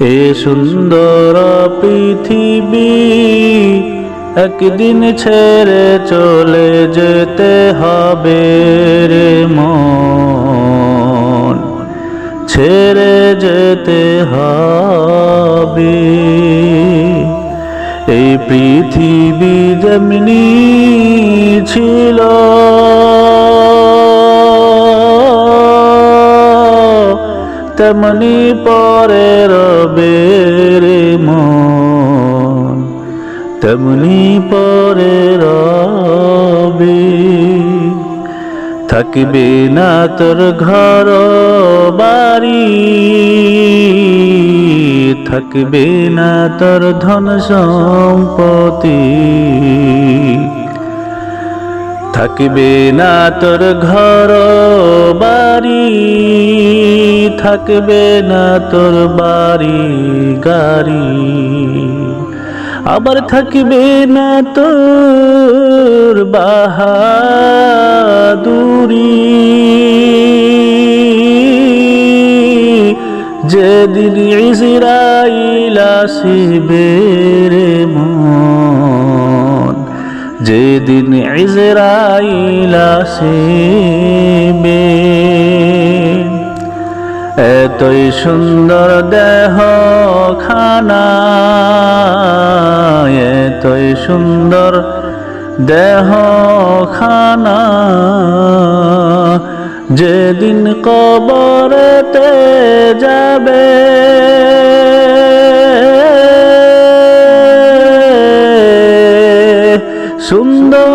এ সুন্দর পৃথিবী একদিন ছেড়ে চলে যেতে হবে রে মন। ছেড়ে যেতে হবে। এই পৃথিবী যেমনি ছিল তেমনি পরে রবে রে মন, তেমনি পরে রবে। থাকবে না তোর ঘর বাড়ি, থাকবে না তোর ধন সম্পত্তি। থাকবে না তোর ঘর বাড়ি থাকবে না তোর বাড়ি, গাড়ি। আবার থাকবে না তোর বাহাদুরি। যেদিন ইসরাইল আসিবে রে মন, যেদিন ইসরাইল আসিবে। এতই সুন্দর দেহ খানা এতই সুন্দর দেহ খানা। যেদিন কবরতে যাবে সুন্দর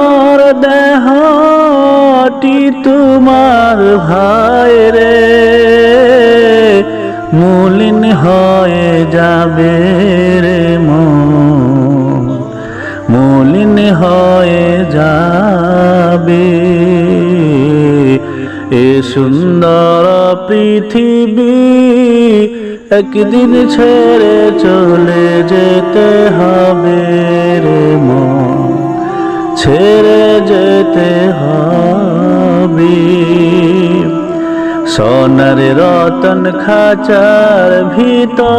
যাবে রে মন, মলিন হয়ে যাবে। এ সুন্দর পৃথিবী একদিন ছেড়ে চলে যেতে হবে রে মন, ছেড়ে যেতে হবে। সোনার রতন খাঁচার ভিতর,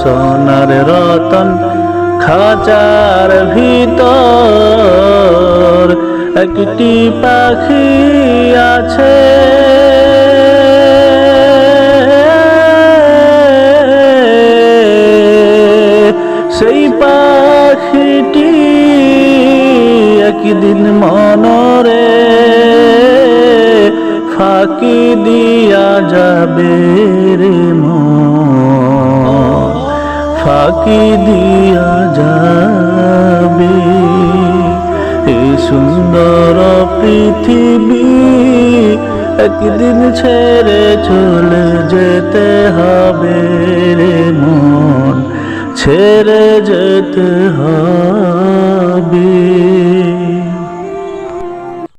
সোনার রতন খাঁচার ভিতর একটি পাখি আছে। সেই পাখিটি একদিন মনরে ফাঁকি দিয়া যাবে রে ফাঁকি দিয়া যাবে। এই সুন্দর পৃথিবী একদিন ছেড়ে চলে যেতে হবে রে মন। ছেড়ে যেতে হবে।